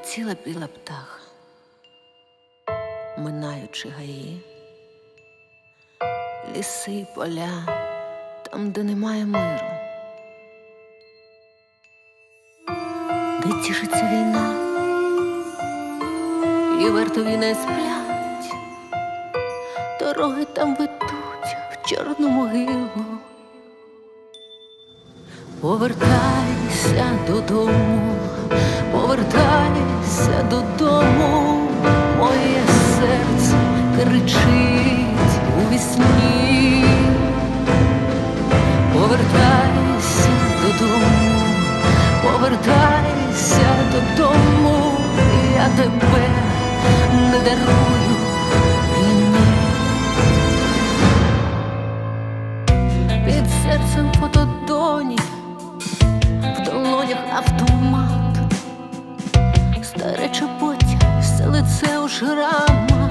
Прилетіла біла птаха, минаючи гаї, ліси поля, там, де немає миру. Де тішиться війна, і вартові не сплять, дороги там ведуть в чорну могилу. Повертайся додому, повертайся додому, моє серце кричить у вісні. Повертайся додому, повертайся додому, я тебе не дарую. Під серцем фотодоні, в долонях автомат, шрамах,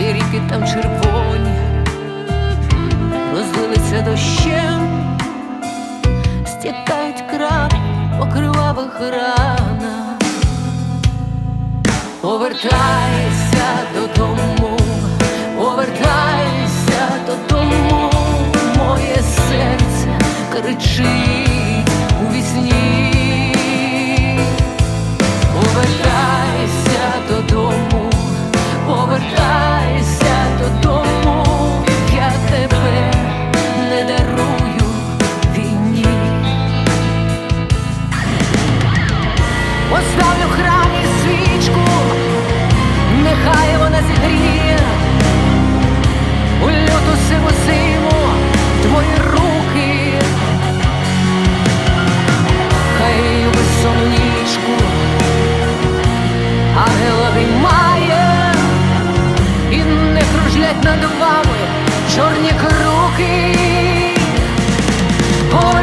і ріки там червоні, розлилися дощем, стікають краплі по кривавих ранах. Повертайся додому, повертайся додому, моє серце кричить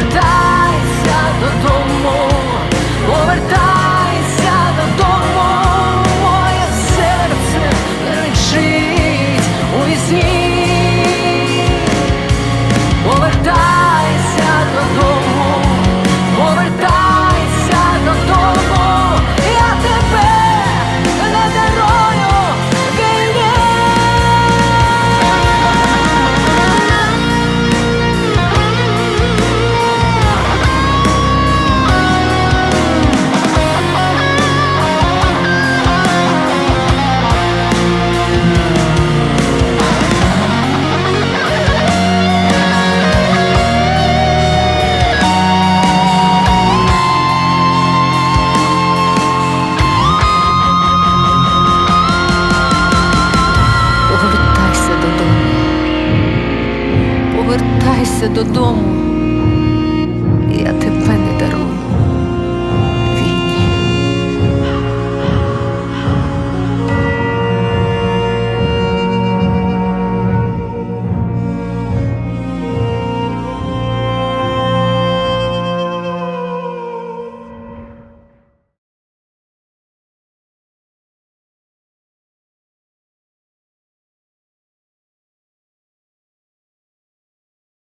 Повертайся додому,